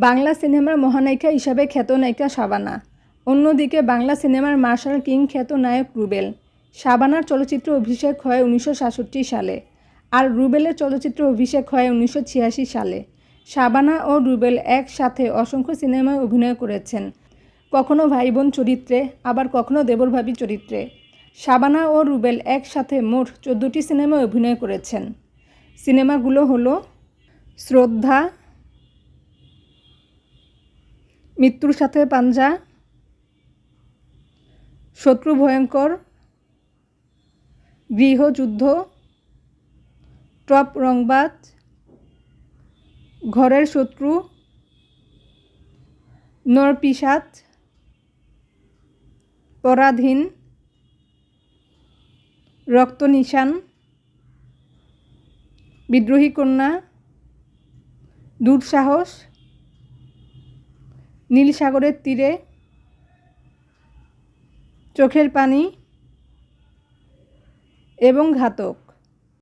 বাংলা সিনেমার মহানায়িকা হিসাবে খ্যাত নায়িকা শাবানা। অন্যদিকে বাংলা সিনেমার মার্শাল কিং খ্যাত নায়ক রুবেল। শাবানার চলচ্চিত্র অভিষেক হয় উনিশশো সাতষট্টি সালে আর রুবেলের চলচ্চিত্র অভিষেক হয় উনিশশো ছিয়াশি সালে। শাবানা ও রুবেল একসাথে অসংখ্য সিনেমায় অভিনয় করেছেন। কখনো ভাই বোন চরিত্রে, আবার কখনো দেবরভাবী চরিত্রে। শাবানা ও রুবেল একসাথে মোট চোদ্দোটি সিনেমায় অভিনয় করেছেন। সিনেমাগুলো হলো শ্রদ্ধা মৃত্যুর সাথে পাঞ্জা, শত্রু ভয়ঙ্কর গৃহযুদ্ধ টপ রংবাজ, ঘরের শত্রু নরপিসাচ পরাধীন, রক্ত নিশান, বিদ্রোহী কন্যা দুঃসাহস নীল সাগরের তীরে চোখের পানি এবং ঘাতক।